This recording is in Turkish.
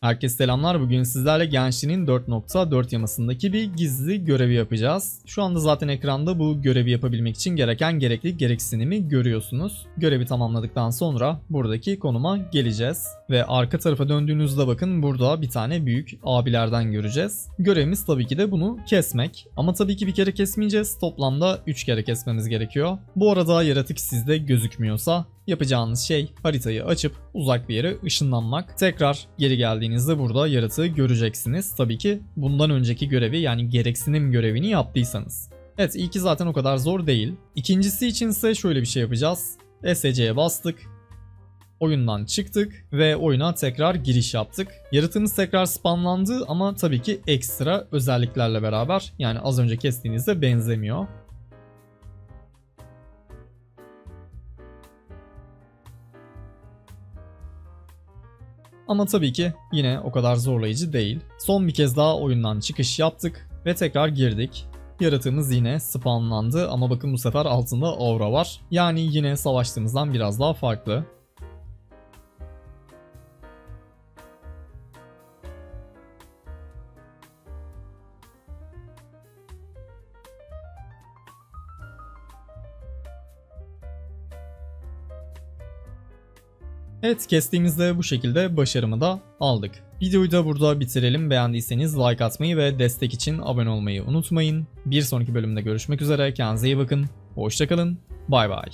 Herkese selamlar. Bugün sizlerle Genshin'in 4.4 yamasındaki bir gizli görevi yapacağız. Şu anda zaten ekranda bu görevi yapabilmek için gereken gerekli gereksinimi görüyorsunuz. Görevi tamamladıktan sonra buradaki konuma geleceğiz. Ve arka tarafa döndüğünüzde bakın burada bir tane büyük abilerden göreceğiz. Görevimiz tabii ki de bunu kesmek. Ama tabii ki bir kere kesmeyeceğiz. Toplamda 3 kere kesmemiz gerekiyor. Bu arada yaratık sizde gözükmüyorsa Yapacağınız şey haritayı açıp uzak bir yere ışınlanmak. Tekrar geri geldiğinizde burada yaratığı göreceksiniz. Tabii ki bundan önceki görevi yani gereksinim görevini yaptıysanız. Evet ilki zaten o kadar zor değil. İkincisi için ise şöyle bir şey yapacağız. SC'ye bastık. Oyundan çıktık ve oyuna tekrar giriş yaptık. Yaratığımız tekrar spamlandı ama tabii ki ekstra özelliklerle beraber yani az önce kestiğinizde benzemiyor. Ama tabii ki yine o kadar zorlayıcı değil. Son bir kez daha oyundan çıkış yaptık ve tekrar girdik. Yaratığımız yine spawnlandı ama bakın bu sefer altında aura var. Yani yine savaştığımızdan biraz daha farklı. Evet kestiğimizde bu şekilde başarımı da aldık. Videoyu da burada bitirelim. Beğendiyseniz like atmayı ve destek için abone olmayı unutmayın. Bir sonraki bölümde görüşmek üzere. Kendinize iyi bakın. Hoşçakalın. Bay bay.